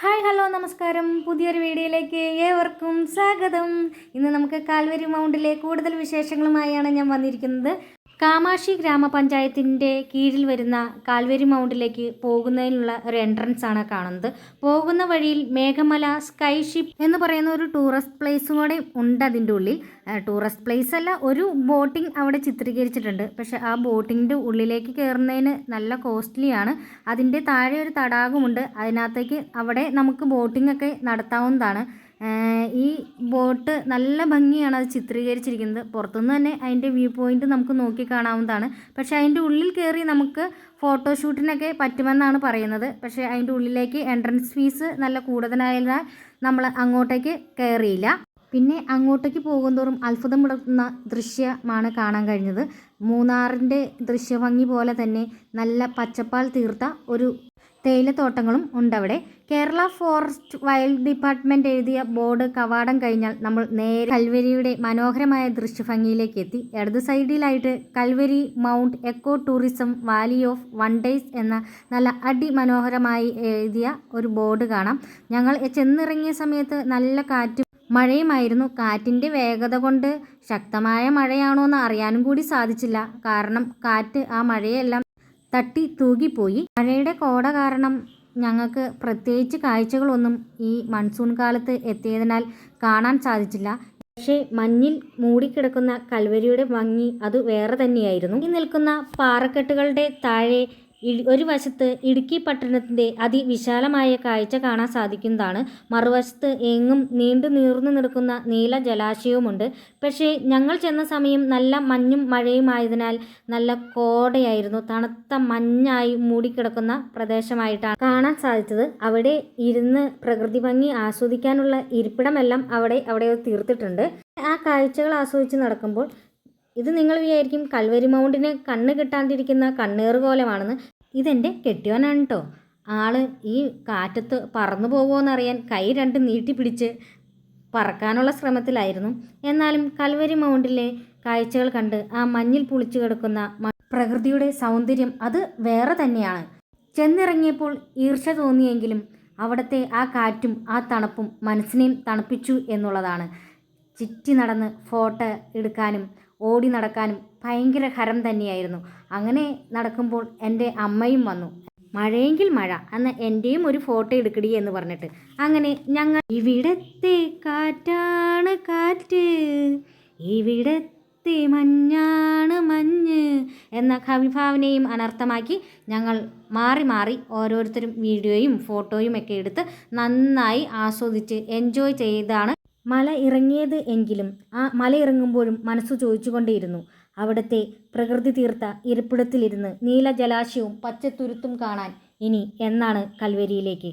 Hi hello നമസ്കാരം. പുതിയൊരു വീഡിയോയിലേക്ക് ഏവർക്കും സ്വാഗതം. ഇന്ന് നമുക്ക് കാൽവരി മൗണ്ടിലെ കൂടുതൽ വിശേഷങ്ങളുമായാണ് ഞാൻ വന്നിരിക്കുന്നത്. കാമാക്ഷി ഗ്രാമപഞ്ചായത്തിന്റെ കീഴിൽ വരുന്ന കാൽവരി മൗണ്ടിലേക്ക് പോകുന്നതിനുള്ള ഒരു എൻട്രൻസ് ആണ് കാണുന്നത്. പോകുന്ന വഴിയിൽ മേഘമല സ്കൈ ഷിപ്പ് എന്ന് പറയുന്ന ഒരു ടൂറിസ്റ്റ് പ്ലേസും കൂടെ ഉണ്ട് അതിന്റെ ഉള്ളിൽ. ടൂറിസ്റ്റ് പ്ലേസ് അല്ല ഒരു ബോട്ടിംഗ് അവിടെ ചിത്രീകരിച്ചിട്ടുണ്ട്. പക്ഷേ ആ ബോട്ടിങ്ങിന്റെ ഉള്ളിലേക്ക് കയറുന്നതിന് നല്ല കോസ്റ്റ്ലി ആണ്. അതിന്റെ താഴെ ഒരു തടാകമുണ്ട്. അതിനകത്തേക്ക് അവിടെ നമുക്ക് ബോട്ടിംഗ് ഒക്കെ നടത്താവുന്നതാണ്. ഈ ബോട്ട് നല്ല ഭംഗിയാണ് അത് ചിത്രീകരിച്ചിരിക്കുന്നത്. പുറത്തുനിന്ന് തന്നെ അതിന്റെ വ്യൂ പോയിന്റ് നമുക്ക് നോക്കി കാണാവുന്നതാണ്. പക്ഷേ അതിന്റെ ഉള്ളിൽ കയറി നമുക്ക് ഫോട്ടോഷൂട്ടിനൊക്കെ പറ്റുമെന്നാണ് പറയുന്നത്. പക്ഷേ അതിന്റെ ഉള്ളിലേക്ക് എൻട്രൻസ് ഫീസ് നല്ല കൂടുതലായതിനാൽ നമ്മൾ അങ്ങോട്ടേക്ക് കയറിയില്ല. പിന്നെ അങ്ങോട്ടേക്ക് പോകുന്തോറും മുടക്കുന്ന ദൃശ്യമാണ് കാണാൻ കഴിഞ്ഞത്. മൂന്നാറിന്റെ ദൃശ്യഭംഗി പോലെ തന്നെ നല്ല പച്ചപ്പാൽ തീർത്ത ഒരു തേയിലത്തോട്ടങ്ങളും ഉണ്ടവിടെ. കേരള ഫോറസ്റ്റ് വൈൽഡ് ഡിപ്പാർട്ട്മെന്റ് എഴുതിയ ബോർഡ് കവാടം കഴിഞ്ഞാൽ നമ്മൾ നേരെ കൽവരിയുടെ മനോഹരമായ ദൃശ്യഭംഗിയിലേക്ക് എത്തി. ഇടത് സൈഡിലായിട്ട് Calvary mount eco tourism valley of one wonders എന്ന നല്ല അടിമനോഹരമായി എഴുതിയ ഒരു ബോർഡ് കാണാം. ഞങ്ങൾ ചെന്നിറങ്ങിയ സമയത്ത് നല്ല കാറ്റും മഴയുമായിരുന്നു. കാറ്റിന്റെ വേഗത കൊണ്ട് ശക്തമായ മഴയാണോ എന്ന് അറിയാനും കൂടി സാധിച്ചില്ല. കാരണം കാറ്റ് ആ മഴയെല്ലാം തട്ടി തൂകിപ്പോയി. മഴയുടെ കോട കാരണം ഞങ്ങൾക്ക് പ്രത്യേകിച്ച് കാഴ്ചകളൊന്നും ഈ മൺസൂൺ കാലത്ത് എത്തിയതിനാൽ കാണാൻ സാധിച്ചില്ല. പക്ഷേ മഞ്ഞിൽ മൂടിക്കിടക്കുന്ന കൽവരിയുടെ ഭംഗി അത് വേറെ തന്നെയായിരുന്നു. ഈ നിൽക്കുന്ന പാറക്കെട്ടുകളുടെ താഴെ ഒരു വശത്ത് ഇടുക്കി പട്ടണത്തിന്റെ അതിവിശാലമായ കാഴ്ച കാണാൻ സാധിക്കുന്നതാണ്. മറുവശത്ത് എങ്ങും നീണ്ടു നീർന്നു നിൽക്കുന്ന നീല ജലാശയവുമുണ്ട്. പക്ഷേ ഞങ്ങൾ ചെന്ന സമയം നല്ല മഞ്ഞും മഴയുമായതിനാൽ നല്ല കോടയായിരുന്നു. തണുത്ത മഞ്ഞായി മൂടിക്കിടക്കുന്ന പ്രദേശമായിട്ടാണ് കാണാൻ സാധിച്ചത്. അവിടെ ഇരുന്ന് പ്രകൃതി ഭംഗി ആസ്വദിക്കാനുള്ള ഇരിപ്പിടമെല്ലാം അവിടെ അവിടെ തീർത്തിട്ടുണ്ട്. ആ കാഴ്ചകൾ ആസ്വദിച്ച് നടക്കുമ്പോൾ ഇത് നിങ്ങൾ വിചാരിക്കും കൽവരി മൗണ്ടിന് കണ്ണ് കിട്ടാണ്ടിരിക്കുന്ന കണ്ണേറുകോലമാണെന്ന് ഇതെന്റെ കെട്ടിയോനാണ് കേട്ടോ ആൾ ഈ കാറ്റത്ത് പറന്നു പോകുമോയെന്നറിയാൻ കൈ രണ്ട് നീട്ടി പിടിച്ച് പറക്കാനുള്ള ശ്രമത്തിലായിരുന്നു. എന്നാലും കൽവരി മൗണ്ടിലെ കാഴ്ചകൾ കണ്ട് ആ മഞ്ഞിൽ പുളിച്ചു കിടക്കുന്ന പ്രകൃതിയുടെ സൗന്ദര്യം അത് വേറെ തന്നെയാണ്. ചെന്നിറങ്ങിയപ്പോൾ ഈർഷ തോന്നിയെങ്കിലും അവിടുത്തെ ആ കാറ്റും ആ തണുപ്പും മനസ്സിനെയും തണുപ്പിച്ചു എന്നുള്ളതാണ്. ചിറ്റി നടന്ന് ഫോട്ടോ എടുക്കാനും ഓടി നടക്കാനും ഭയങ്കര ഹരം തന്നെയായിരുന്നു. അങ്ങനെ നടക്കുമ്പോൾ എന്റെ അമ്മയും വന്നു. മഴയെങ്കിൽ മഴ അന്ന് എന്റെയും ഒരു ഫോട്ടോ എടുക്കടി എന്ന് പറഞ്ഞിട്ട്. അങ്ങനെ ഞങ്ങൾ ഇവിടത്തെ കാറ്റാണ് കാറ്റ് ഇവിടത്തെ മഞ്ഞാണ് മഞ്ഞ് എന്ന കവിഭാവനയും അനർത്ഥമാക്കി ഞങ്ങൾ മാറി മാറി ഓരോരുത്തരും വീഡിയോയും ഫോട്ടോയും ഒക്കെ എടുത്ത് നന്നായി ആസ്വദിച്ച് എൻജോയ് ചെയ്താണ് മല ഇറങ്ങിയത് എങ്കിലും ആ മല ഇറങ്ങുമ്പോഴും മനസ്സ് ചോദിച്ചുകൊണ്ടേയിരുന്നു. അവിടുത്തെ പ്രകൃതി തീർത്ത ഇരിപ്പിടത്തിലിരുന്ന് നീല ജലാശയവും പച്ചത്തുരുത്തും കാണാൻ ഇനി എന്നാണ് കൽവരിയിലേക്ക്?